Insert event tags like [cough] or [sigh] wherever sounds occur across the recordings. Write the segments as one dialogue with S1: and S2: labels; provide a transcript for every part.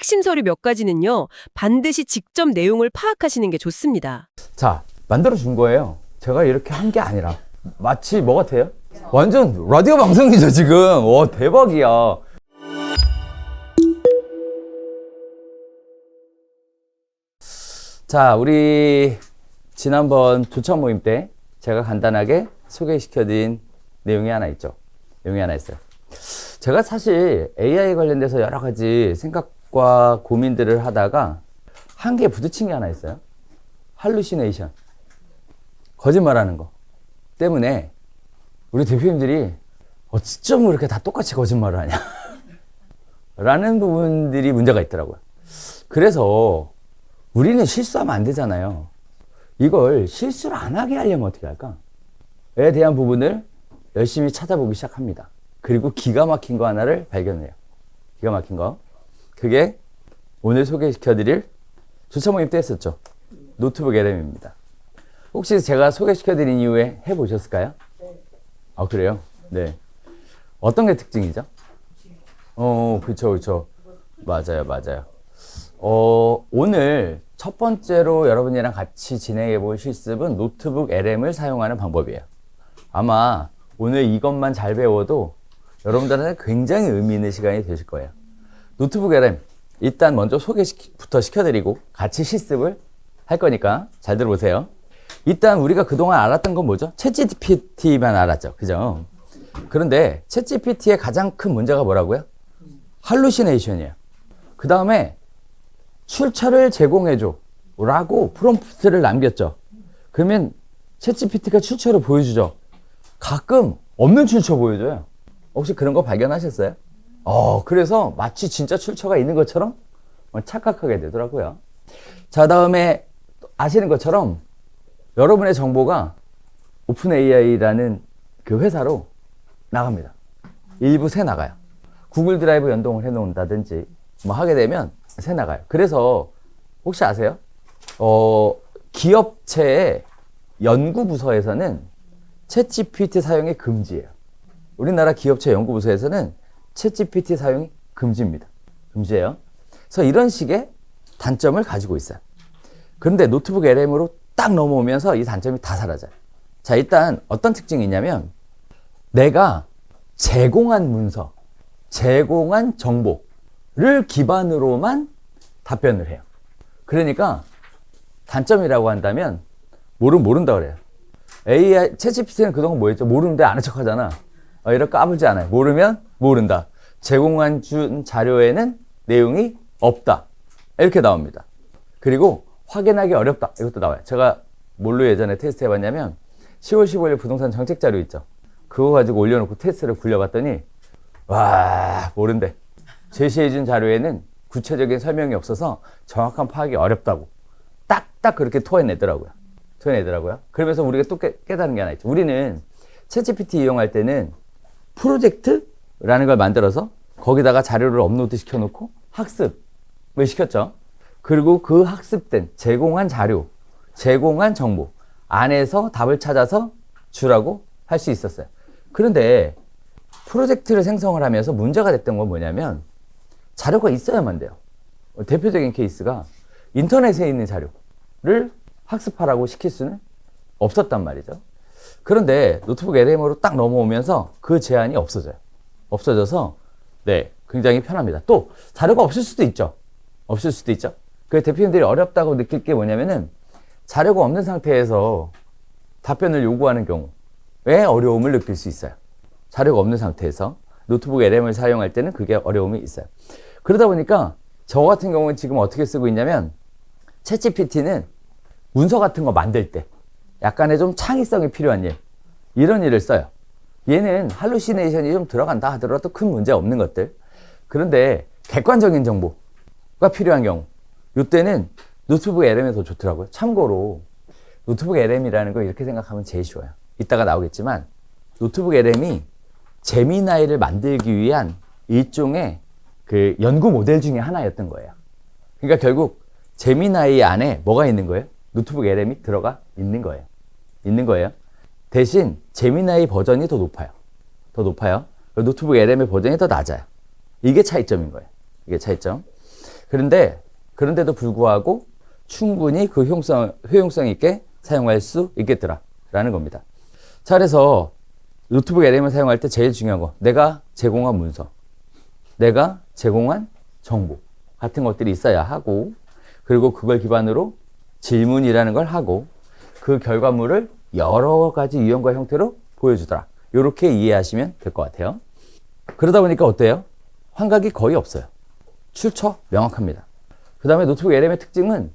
S1: 핵심 서류 몇 가지는요, 반드시 직접 내용을 파악하시는 게 좋습니다.
S2: 자, 만들어 준 거예요. 제가 이렇게 한 게 아니라 마치 뭐 같아요? 완전 라디오 방송이죠, 지금. 와, 대박이야. 자, 우리 지난번 조천 모임 때 제가 간단하게 소개시켜드린 내용이 하나 있죠. 내용이 하나 있어요. 제가 사실 AI 관련돼서 여러 가지 생각 과 고민들을 하다가 한개 부딪힌 게 하나 있어요. 할루시네이션. 거짓말하는 거 때문에 우리 대표님들이 어쩜 그렇게 다 똑같이 거짓말을 하냐. [laughs] 라는 부분들이 문제가 있더라고요. 그래서 우리는 실수하면 안 되잖아요. 이걸 실수를 안 하게 하려면 어떻게 할까? 에 대한 부분을 열심히 찾아보기 시작합니다. 그리고 기가 막힌 거 하나를 발견해요. 기가 막힌 거. 그게 오늘 소개시켜드릴 주차 모임 때 했었죠. 노트북 LM입니다. 혹시 제가 소개시켜드린 이후에 해보셨을까요? 아, 그래요? 네. 어떤 게 특징이죠? 어, 그쵸, 그쵸. 맞아요, 맞아요. 어, 오늘 첫 번째로 여러분이랑 같이 진행해 볼 실습은 노트북 LM을 사용하는 방법이에요. 아마 오늘 이것만 잘 배워도 여러분들한테 굉장히 의미 있는 시간이 되실 거예요. 노트북 LM 일단 먼저 소개부터 시켜드리고 같이 실습을 할 거니까 잘 들어보세요. 일단 우리가 그동안 알았던 건 뭐죠? 챗GPT만 알았죠. 그죠? 그런데 챗GPT의 가장 큰 문제가 뭐라고요? 할루시네이션이에요. 그 다음에 출처를 제공해줘. 라고 프롬프트를 남겼죠. 그러면 챗GPT가 출처를 보여주죠. 가끔 없는 출처 보여줘요. 혹시 그런 거 발견하셨어요? 어, 그래서 마치 진짜 출처가 있는 것처럼 착각하게 되더라고요. 자, 다음에 아시는 것처럼 여러분의 정보가 오픈 AI라는 그 회사로 나갑니다. 일부 새 나가요. 구글 드라이브 연동을 해 놓는다든지 뭐 하게 되면 새 나가요. 그래서 혹시 아세요? 어, 기업체의 연구부서에서는 챗 GPT 사용이 금지예요. 우리나라 기업체 연구부서에서는 챗 GPT 사용이 금지입니다. 금지예요. 그래서 이런 식의 단점을 가지고 있어요. 그런데 노트북 LM으로 딱 넘어오면서 이 단점이 다 사라져요. 자, 일단 어떤 특징이 있냐면 내가 제공한 문서, 제공한 정보를 기반으로만 답변을 해요. 그러니까 단점이라고 한다면 모르면 모른다 그래요. AI, 챗GPT는 그동안 뭐 했죠? 모르는데 아는 척 하잖아. 어, 이렇게 까불지 않아요. 모르면 모른다. 제공한 준 자료에는 내용이 없다. 이렇게 나옵니다. 그리고 확인하기 어렵다. 이것도 나와요. 제가 뭘로 예전에 테스트 해봤냐면 10월 15일 부동산 정책 자료 있죠. 그거 가지고 올려놓고 테스트를 굴려봤더니 와 모른대. 제시해준 자료에는 구체적인 설명이 없어서 정확한 파악이 어렵다고 딱딱 그렇게 토해내더라고요. 토해내더라고요. 그러면서 우리가 또 깨, 깨달은 게 하나 있죠. 우리는 챗GPT 이용할 때는 프로젝트라는 걸 만들어서 거기다가 자료를 업로드 시켜놓고 학습을 시켰죠. 그리고 그 학습된 제공한 자료, 제공한 정보 안에서 답을 찾아서 주라고 할 수 있었어요. 그런데 프로젝트를 생성을 하면서 문제가 됐던 건 뭐냐면 자료가 있어야만 돼요. 대표적인 케이스가 인터넷에 있는 자료를 학습하라고 시킬 수는 없었단 말이죠. 그런데 노트북 LM으로 딱 넘어오면서 그 제한이 없어져요. 없어져서 네 굉장히 편합니다. 또 자료가 없을 수도 있죠. 없을 수도 있죠. 그 대표님들이 어렵다고 느낄 게 뭐냐면은 자료가 없는 상태에서 답변을 요구하는 경우에 어려움을 느낄 수 있어요. 자료가 없는 상태에서 노트북 LM을 사용할 때는 그게 어려움이 있어요. 그러다 보니까 저 같은 경우는 지금 어떻게 쓰고 있냐면 챗GPT는 문서 같은 거 만들 때 약간의 좀 창의성이 필요한 일 이런 일을 써요. 얘는 할루시네이션이 좀 들어간다 하더라도 큰 문제 없는 것들. 그런데 객관적인 정보가 필요한 경우 이때는 노트북 LM이 더 좋더라고요. 참고로 노트북 LM이라는 거 이렇게 생각하면 제일 쉬워요. 이따가 나오겠지만 노트북 LM이 제미나이를 만들기 위한 일종의 그 연구 모델 중에 하나였던 거예요. 그러니까 결국 제미나이 안에 뭐가 있는 거예요? 노트북 LM이 들어가 있는 거예요. 있는 거예요. 대신 제미나이 버전이 더 높아요. 더 높아요. 노트북 LM의 버전이 더 낮아요. 이게 차이점인 거예요. 이게 차이점. 그런데 그런데도 불구하고 충분히 그 효용성, 효용성 있게 사용할 수 있겠더라라는 겁니다. 자, 그래서 노트북 LM을 사용할 때 제일 중요한 거, 내가 제공한 문서, 내가 제공한 정보 같은 것들이 있어야 하고, 그리고 그걸 기반으로 질문이라는 걸 하고, 그 결과물을 여러 가지 유형과 형태로 보여주더라. 이렇게 이해하시면 될 것 같아요. 그러다 보니까 어때요? 환각이 거의 없어요. 출처 명확합니다. 그 다음에 노트북 LM의 특징은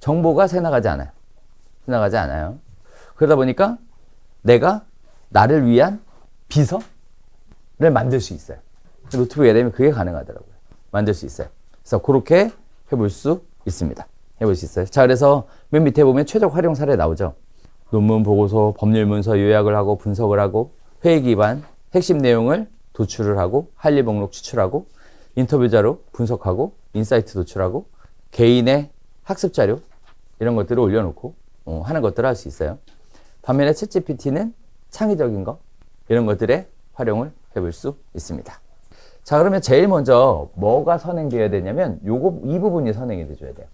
S2: 정보가 새나가지 않아요. 새나가지 않아요. 그러다 보니까 내가 나를 위한 비서를 만들 수 있어요. 노트북 LM이 그게 가능하더라고요. 만들 수 있어요. 그래서 그렇게 해볼 수 있습니다. 해볼 수 있어요. 자, 그래서 맨 밑에 보면 최적 활용 사례 나오죠. 논문 보고서, 법률 문서 요약을 하고 분석을 하고 회의 기반 핵심 내용을 도출을 하고 할일 목록 추출하고 인터뷰 자료 분석하고 인사이트 도출하고 개인의 학습 자료 이런 것들을 올려놓고 어, 하는 것들을 할 수 있어요. 반면에 챗GPT는 창의적인 거 이런 것들에 활용을 해볼 수 있습니다. 자 그러면 제일 먼저 뭐가 선행되어야 되냐면 요거 이 부분이 선행이 돼줘야 돼요.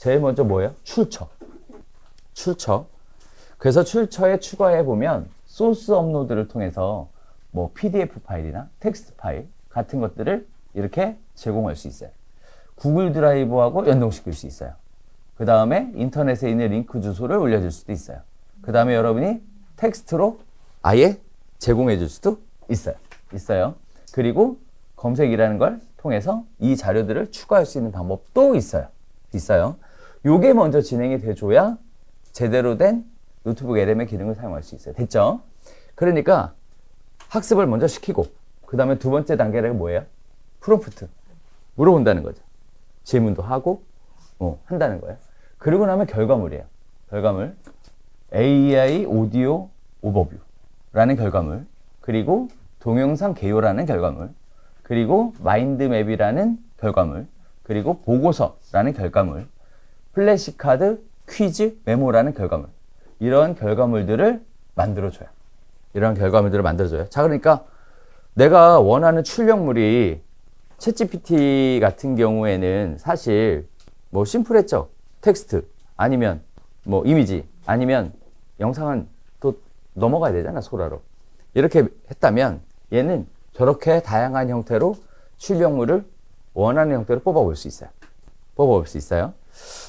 S2: 제일 먼저 뭐예요? 출처. 출처. 그래서 출처에 추가해 보면 소스 업로드를 통해서 뭐 PDF 파일이나 텍스트 파일 같은 것들을 이렇게 제공할 수 있어요. 구글 드라이브하고 연동시킬 수 있어요. 그 다음에 인터넷에 있는 링크 주소를 올려줄 수도 있어요. 그 다음에 여러분이 텍스트로 아예 제공해 줄 수도 있어요. 있어요. 그리고 검색이라는 걸 통해서 이 자료들을 추가할 수 있는 방법도 있어요. 있어요. 요게 먼저 진행이 돼줘야 제대로 된 노트북 LM의 기능을 사용할 수 있어요. 됐죠? 그러니까 학습을 먼저 시키고 그 다음에 두 번째 단계가 뭐예요? 프롬프트 물어본다는 거죠. 질문도 하고 어, 한다는 거예요. 그리고 나면 결과물이에요. 결과물 AI 오디오 오버뷰라는 결과물 그리고 동영상 개요라는 결과물 그리고 마인드맵이라는 결과물 그리고 보고서라는 결과물 플래시카드 퀴즈 메모라는 결과물 이런 결과물들을 만들어줘요. 이런 결과물들을 만들어줘요. 자, 그러니까 내가 원하는 출력물이 챗GPT 같은 경우에는 사실 뭐 심플했죠. 텍스트 아니면 뭐 이미지 아니면 영상은 또 넘어가야 되잖아, 소라로. 이렇게 했다면 얘는 저렇게 다양한 형태로 출력물을 원하는 형태로 뽑아볼 수 있어요. 뽑아볼 수 있어요.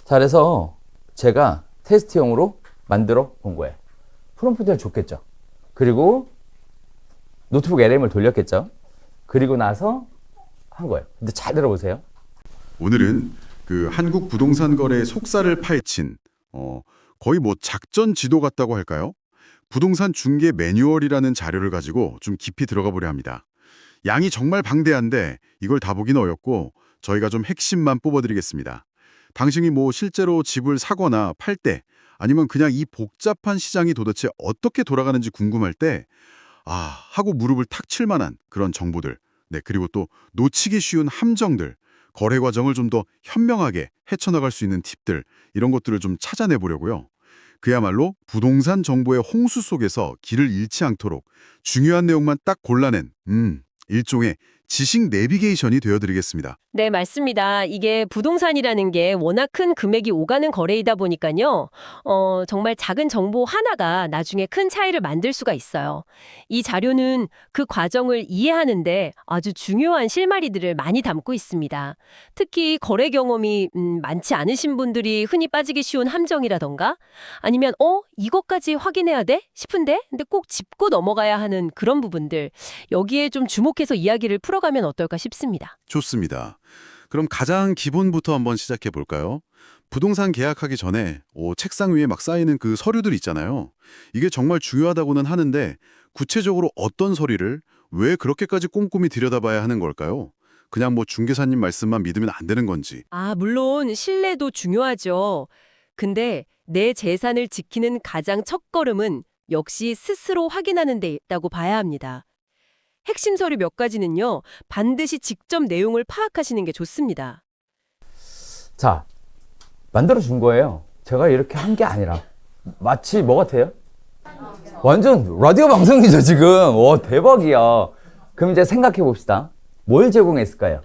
S2: 자, 그래서 제가 테스트용으로 만들어 본 거예요. 프롬프트는 좋겠죠. 그리고 노트북 LM을 돌렸겠죠. 그리고 나서 한 거예요. 근데 잘 들어보세요.
S3: 오늘은 그 한국 부동산 거래의 속살을 파헤친 어, 거의 뭐 작전 지도 같다고 할까요? 부동산 중개 매뉴얼이라는 자료를 가지고 좀 깊이 들어가 보려 합니다. 양이 정말 방대한데 이걸 다 보기는 어렵고 저희가 좀 핵심만 뽑아드리겠습니다. 당신이 뭐 실제로 집을 사거나 팔 때 아니면 그냥 이 복잡한 시장이 도대체 어떻게 돌아가는지 궁금할 때 아, 하고 무릎을 탁 칠 만한 그런 정보들. 네, 그리고 또 놓치기 쉬운 함정들, 거래 과정을 좀 더 현명하게 헤쳐나갈 수 있는 팁들, 이런 것들을 좀 찾아내 보려고요. 그야말로 부동산 정보의 홍수 속에서 길을 잃지 않도록 중요한 내용만 딱 골라낸, 음, 일종의 지식 내비게이션이 되어드리겠습니다.
S1: 네, 맞습니다. 이게 부동산이라는 게 워낙 큰 금액이 오가는 거래이다 보니까요. 어, 정말 작은 정보 하나가 나중에 큰 차이를 만들 수가 있어요. 이 자료는 그 과정을 이해하는데 아주 중요한 실마리들을 많이 담고 있습니다. 특히 거래 경험이 음, 많지 않으신 분들이 흔히 빠지기 쉬운 함정이라던가 아니면 어, 이것까지 확인해야 돼? 싶은데 근데 꼭 짚고 넘어가야 하는 그런 부분들 여기에 좀 주목해서 이야기를 풀어 가면 어떨까 싶습니다.
S3: 좋습니다. 그럼 가장 기본부터 한번 시작해 볼까요? 부동산 계약하기 전에 오, 책상 위에 막 쌓이는 그 서류들 있잖아요. 이게 정말 중요하다고는 하는데 구체적으로 어떤 서류를 왜 그렇게까지 꼼꼼히 들여다봐야 하는 걸까요? 그냥 뭐 중개사님 말씀만 믿으면 안 되는 건지.
S1: 아, 물론 신뢰도 중요하죠. 근데 내 재산을 지키는 가장 첫걸음은 역시 스스로 확인하는 데 있다고 봐야 합니다. 핵심 서류 몇 가지는요, 반드시 직접 내용을 파악하시는 게 좋습니다.
S2: 자, 만들어 준 거예요. 제가 이렇게 한 게 아니라. 마치 뭐 같아요? 완전 라디오 방송이죠, 지금. 와, 대박이야. 그럼 이제 생각해 봅시다. 뭘 제공했을까요?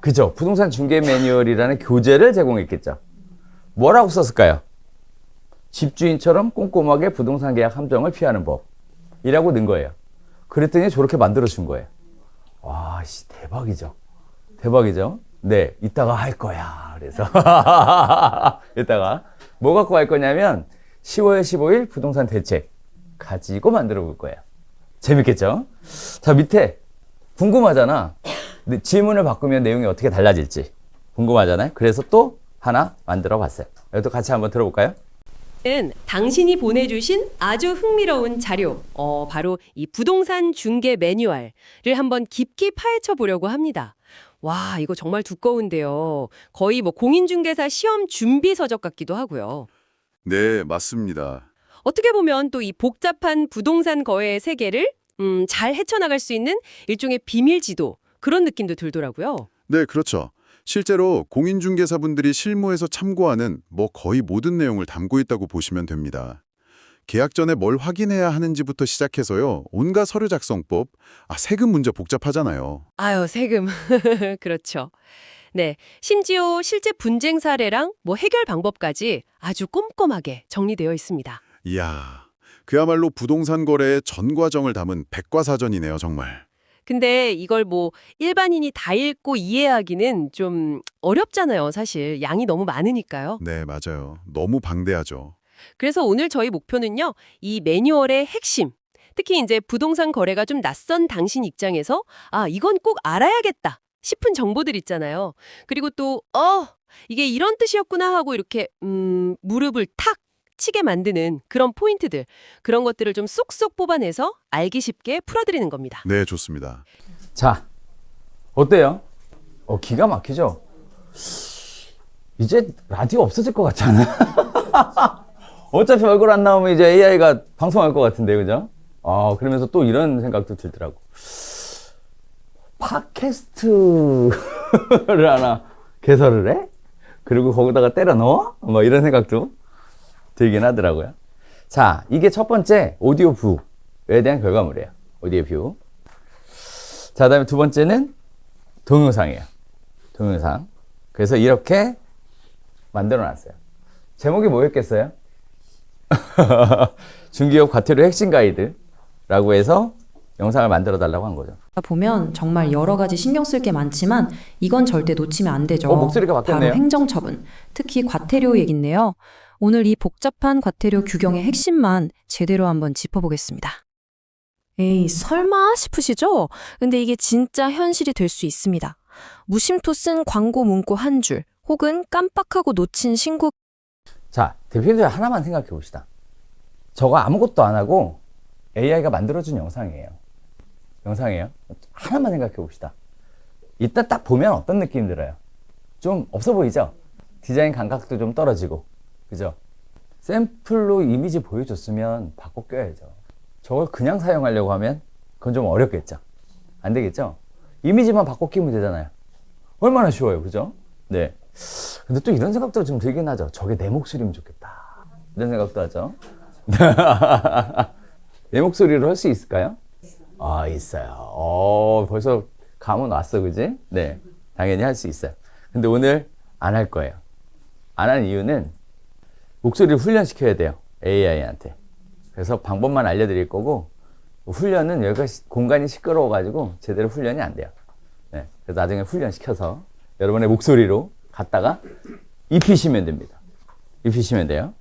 S2: 그죠. 부동산 중개 매뉴얼이라는 교재를 제공했겠죠. 뭐라고 썼을까요? 집주인처럼 꼼꼼하게 부동산 계약 함정을 피하는 법이라고 넣은 거예요. 그랬더니 저렇게 만들어 준 거예요. 와, 씨, 대박이죠. 대박이죠. 네, 이따가 할 거야. 그래서 [laughs] 이따가 뭐 갖고 할 거냐면 10월 15일 부동산 대책 가지고 만들어 볼 거예요. 재밌겠죠? 자, 밑에 궁금하잖아. 질문을 바꾸면 내용이 어떻게 달라질지 궁금하잖아요. 그래서 또 하나 만들어 봤어요. 이것도 같이 한번 들어볼까요?
S1: 는 당신이 보내주신 아주 흥미로운 자료, 어, 바로 이 부동산 중개 매뉴얼을 한번 깊게 파헤쳐 보려고 합니다. 와, 이거 정말 두꺼운데요. 거의 뭐 공인중개사 시험 준비 서적 같기도 하고요.
S3: 네, 맞습니다.
S1: 어떻게 보면 또 이 복잡한 부동산 거래의 세계를 음, 잘 헤쳐나갈 수 있는 일종의 비밀 지도 그런 느낌도 들더라고요.
S3: 네, 그렇죠. 실제로 공인중개사분들이 실무에서 참고하는 뭐 거의 모든 내용을 담고 있다고 보시면 됩니다. 계약 전에 뭘 확인해야 하는지부터 시작해서요. 온갖 서류 작성법, 아, 세금 문제 복잡하잖아요.
S1: 아유, 세금. [laughs] 그렇죠. 네. 심지어 실제 분쟁 사례랑 뭐 해결 방법까지 아주 꼼꼼하게 정리되어 있습니다.
S3: 이야, 그야말로 부동산 거래의 전 과정을 담은 백과사전이네요, 정말.
S1: 근데 이걸 뭐 일반인이 다 읽고 이해하기는 좀 어렵잖아요, 사실. 양이 너무 많으니까요.
S3: 네, 맞아요. 너무 방대하죠.
S1: 그래서 오늘 저희 목표는요, 이 매뉴얼의 핵심, 특히 이제 부동산 거래가 좀 낯선 당신 입장에서 아, 이건 꼭 알아야겠다 싶은 정보들 있잖아요. 그리고 또, 어, 이게 이런 뜻이었구나 하고 이렇게, 음, 무릎을 탁 치게 만드는 그런 포인트들, 그런 것들을 좀 쏙쏙 뽑아내서 알기 쉽게 풀어드리는 겁니다.
S3: 네, 좋습니다.
S2: 자, 어때요? 어, 기가 막히죠? 이제 라디오 없어질 것 같지 않아요? [laughs] 어차피 얼굴 안 나오면 이제 AI가 방송할 것 같은데, 그죠? 아, 그러면서 또 이런 생각도 들더라고. 팟캐스트를 하나 개설을 해? 그리고 거기다가 때려 넣어? 뭐 이런 생각도 들긴 하더라고요. 자, 이게 첫 번째 오디오 뷰에 대한 결과물이에요. 오디오 뷰. 자, 다음에 두 번째는 동영상이에요. 동영상. 그래서 이렇게 만들어 놨어요. 제목이 뭐였겠어요? [laughs] 중기업 과태료 핵심 가이드라고 해서 영상을 만들어 달라고 한 거죠.
S4: 보면 정말 여러 가지 신경 쓸 게 많지만 이건 절대 놓치면 안 되죠.
S2: 어, 목소리가 바뀌었네요.
S4: 바로 행정처분, 특히 과태료 얘긴데요. 오늘 이 복잡한 과태료 규경의 핵심만 제대로 한번 짚어보겠습니다.
S5: 에이, 설마 싶으시죠? 근데 이게 진짜 현실이 될 수 있습니다. 무심토 쓴 광고 문구 한 줄, 혹은 깜빡하고 놓친 신고
S2: 자, 대표님들 하나만 생각해 봅시다. 저거 아무것도 안 하고 AI가 만들어준 영상이에요. 영상이에요. 하나만 생각해 봅시다. 이따 딱 보면 어떤 느낌 들어요? 좀 없어 보이죠? 디자인 감각도 좀 떨어지고. 그죠? 샘플로 이미지 보여줬으면 바꿔 껴야죠. 저걸 그냥 사용하려고 하면 그건 좀 어렵겠죠? 안 되겠죠? 이미지만 바꿔 끼면 되잖아요. 얼마나 쉬워요. 그죠? 네. 근데 또 이런 생각도 좀 들긴 하죠. 저게 내 목소리면 좋겠다. 이런 생각도 하죠. [laughs] 내 목소리로 할 수 있을까요? 아, 있어요. 어, 벌써 감은 왔어, 그지? 네. 당연히 할 수 있어요. 근데 오늘 안 할 거예요. 안 하는 이유는 목소리를 훈련시켜야 돼요. AI한테. 그래서 방법만 알려드릴 거고, 훈련은 여기가 시- 공간이 시끄러워가지고 제대로 훈련이 안 돼요. 네. 그래서 나중에 훈련시켜서 여러분의 목소리로 갖다가 입히시면 됩니다. 입히시면 돼요.